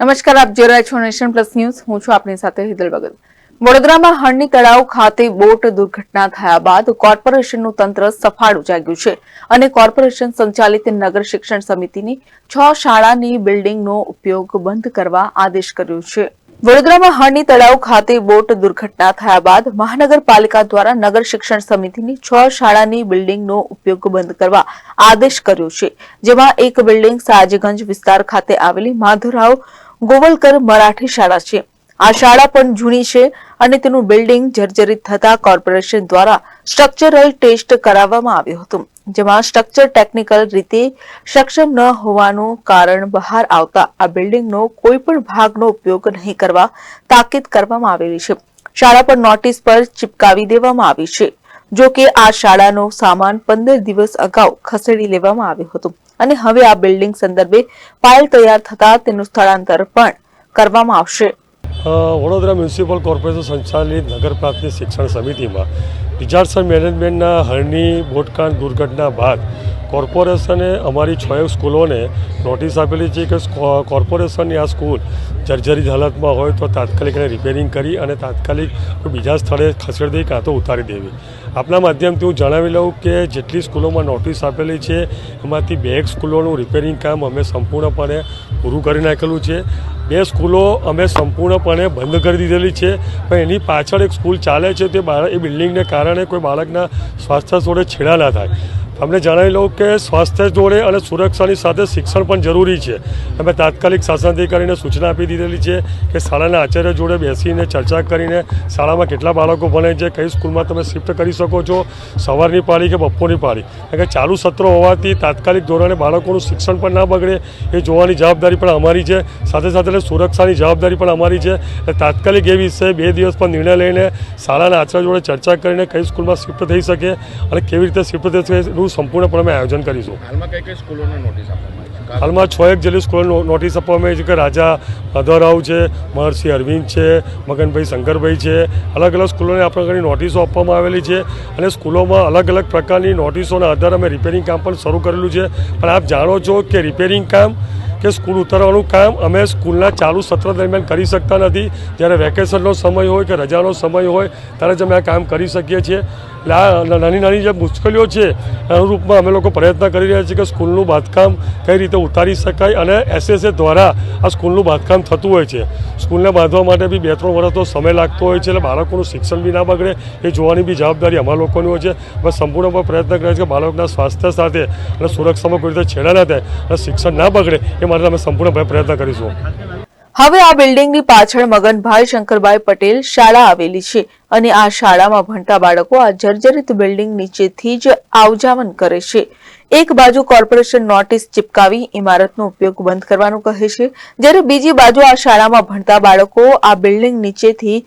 નમસ્કાર, આપ જોઈ રહ્યા છો નેશન પ્લસ ન્યૂઝ. હું છું આપની સાથે હિદલ ભગત વડોદરામાં હરણી તળાવ ખાતે બોટ દુર્ઘટના થયા બાદ કોર્પોરેશનનું તંત્ર સફાળું જાગ્યું છે અને કોર્પોરેશન સંચાલિત નગર શિક્ષણ સમિતિની છ શાળાની બિલ્ડિંગનો ઉપયોગ બંધ કરવા આદેશ કર્યો છે. વડોદરામાં હરણી તળાવ ખાતે બોટ દુર્ઘટના થયા બાદ મહાનગરપાલિકા દ્વારા નગર શિક્ષણ સમિતિની છ શાળાની બિલ્ડિંગનો ઉપયોગ બંધ કરવા આદેશ કર્યો છે. જેમાં એક બિલ્ડિંગ સાજગંજ વિસ્તાર ખાતે આવેલી માધવરાવ ગોવલકર મરાઠી શાળા છે. આ શાળા પણ જૂની છે અને તેનું બિલ્ડિંગ જર્જરિત થતા કોર્પોરેશન દ્વારા સ્ટ્રક્ચરલ ટેસ્ટ કરાવવામાં આવ્યું હતું, જેમાં સ્ટ્રક્ચર ટેકનિકલ રીતે સક્ષમ ન હોવાનું કારણ બહાર આવતા આ બિલ્ડિંગનો કોઈ પણ ભાગનો ઉપયોગ નહીં કરવા તાકીદ કરવામાં આવેલી છે. શાળા પર નોટિસ પર ચિપકાવી દેવામાં આવી છે, જો કે આ શાળાનો સામાન પંદર દિવસ અગાઉ ખસેડી લેવામાં આવ્યો હતો. અને હવે આ બિલ્ડિંગ સંદર્ભે ફાઇલ તૈયાર થતા તેનું સ્થળાંતર પણ કરવામાં આવશે. વડોદરા મ્યુનિસિપલ કોર્પોરેશન સંચાલિત નગર પ્રાથમિક શિક્ષણ સમિતિમાં ડિઝાસ્ટર મેનેજમેન્ટના હરણી બોટકાંડ દુર્ઘટના બાદ કોર્પોરેશને અમારી છ સ્કૂલોને નોટિસ આપેલી છે કે કોર્પોરેશનની આ સ્કૂલ જર્જરિત હાલતમાં હોય તો તાત્કાલિક એને રિપેરિંગ કરી અને તાત્કાલિક બીજા સ્થળે ખસેડી દઈ કાં તો ઉતારી દેવી. આપના માધ્યમથી હું જણાવી લઉં કે જેટલી સ્કૂલોમાં નોટિસ આપેલી છે, એમાંથી બે સ્કૂલોનું રિપેરિંગ કામ અમે સંપૂર્ણપણે પૂરું કરી નાખેલું છે. બે સ્કૂલો અમે સંપૂર્ણપણે બંધ કરી દીધેલી છે. પણ એની પાછળ એક સ્કૂલ ચાલે છે તે બાળક એ બિલ્ડિંગને કારણે કોઈ બાળકના સ્વાસ્થ્ય જોડે છેડા ના થાય. તમને જણાવી લઉં કે સ્વાસ્થ્ય જોડે અને સુરક્ષાની સાથે શિક્ષણ પણ જરૂરી છે. અમે તાત્કાલિક શાસનાધિકારીને સૂચના આપી દીધેલી છે કે શાળાના આચાર્ય જોડે બેસીને ચર્ચા કરીને શાળામાં કેટલા બાળકો ભણે છે, કઈ સ્કૂલમાં તમે શિફ્ટ કરી શકો છો, સવારની પાળી કે બપોરની પાળી. કારણ કે ચાલુ સત્રો હોવાથી તાત્કાલિક ધોરણે બાળકોનું શિક્ષણ પણ ના બગડે, એ જોવાની જવાબદારી પણ અમારી છે. સાથે સાથે સુરક્ષાની જવાબદારી પણ અમારી છે. તાત્કાલિક એ વિશે બે દિવસ પર નિર્ણય લઈને શાળાના આચાર્ય જોડે ચર્ચા કરીને કઈ સ્કૂલમાં શિફ્ટ થઈ શકે અને કેવી રીતે શિફ્ટ થઈ શકે એનું સંપૂર્ણપણે અમે આયોજન કરીશું. હાલમાં કઈ કઈ સ્કૂલોને નોટિસ આપવામાં હાલમાં છ એક જેટલી સ્કૂલો નોટિસ આપવામાં આવી છે કે રાજા અધરાવ છે મહર્ષિ અરવિંદ છે મગનભાઈ શંકરભાઈ છે અલગ અલગ સ્કૂલોને આપણે ઘણી નોટિસો આપવામાં આવેલી છે અને સ્કૂલોમાં અલગ અલગ પ્રકારની નોટિસોના આધારે અમે રિપેરિંગ કામ પણ શરૂ કરેલું છે. પણ આપ જાણો છો કે રિપેરિંગ કામ કે સ્કૂલ ઉતારવાનું કામ અમે સ્કૂલના ચાલુ સત્ર દરમિયાન કરી શકતા નથી. જ્યારે વેકેશનનો સમય હોય કે રજાનો સમય હોય, ત્યારે જ અમે આ કામ કરી શકીએ છીએ. નાની નાની જે મુશ્કેલીઓ છે અનુરૂપમાં અમે લોકો પ્રયત્ન કરી રહ્યા છીએ કે સ્કૂલનું બાંધકામ કઈ રીતે ઉતારી શકાય અને એસએસએ દ્વારા આ સ્કૂલનું બાંધકામ થતું હોય છે. સ્કૂલને બાંધવા માટે બી બે ત્રણ વર્ષનો સમય લાગતો હોય છે, એટલે બાળકોનું શિક્ષણ બી ના બગડે, એ જોવાની બી જવાબદારી અમારા લોકોની હોય છે. અમે સંપૂર્ણપણે પ્રયત્ન કરીએ છીએ કે બાળકના સ્વાસ્થ્ય સાથે અને સુરક્ષામાં કોઈ રીતે છેડા ના થાય અને શિક્ષણ ના બગડે એ માટે અમે સંપૂર્ણપણે પ્રયત્ન કરીશું. હવે આ બિલ્ડિંગની પાછળ મગનભાઈ શંકરભાઈ પટેલ શાળા આવેલી છે અને આ શાળામાં ભણતા બાળકો આ જર્જરિત બિલ્ડિંગ નીચેથી જ આવજાવન કરે છે. એક બાજુ કોર્પોરેશન નોટિસ ચિપકાવી ઇમારતનો ઉપયોગ બંધ કરવાનું કહે છે. જ્યારે બીજી બાજુ આ શાળામાં ભણતા બાળકો આ બિલ્ડિંગ નીચેથી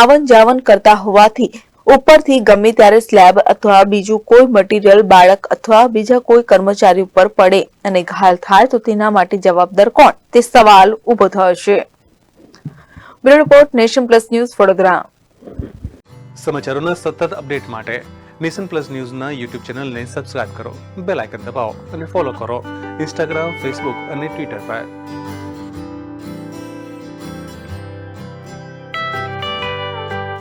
આવન જાવન કરતા હોવાથી ઉપરથી ગમે ત્યારે સ્લેબ અથવા બીજું કોઈ મટીરીયલ બાળક અથવા બીજા કોઈ કર્મચારી ઉપર પડે અને ઘાયલ થાય તો તેના માટે જવાબદાર કોણ? તે સવાલ ઊભો છે. Bureau report, nation plus news, Vadodara. સમાચારોના સતત અપડેટ માટે નેશન પ્લસ ન્યૂઝના યુટ્યુબ ચેનલને સબસ્ક્રાઇબ કરો, બેલ આઇકન દબાવો અને ફોલો કરો. ઇન્સ્ટાગ્રામ, ફેસબુક અને ટ્વિટર પર.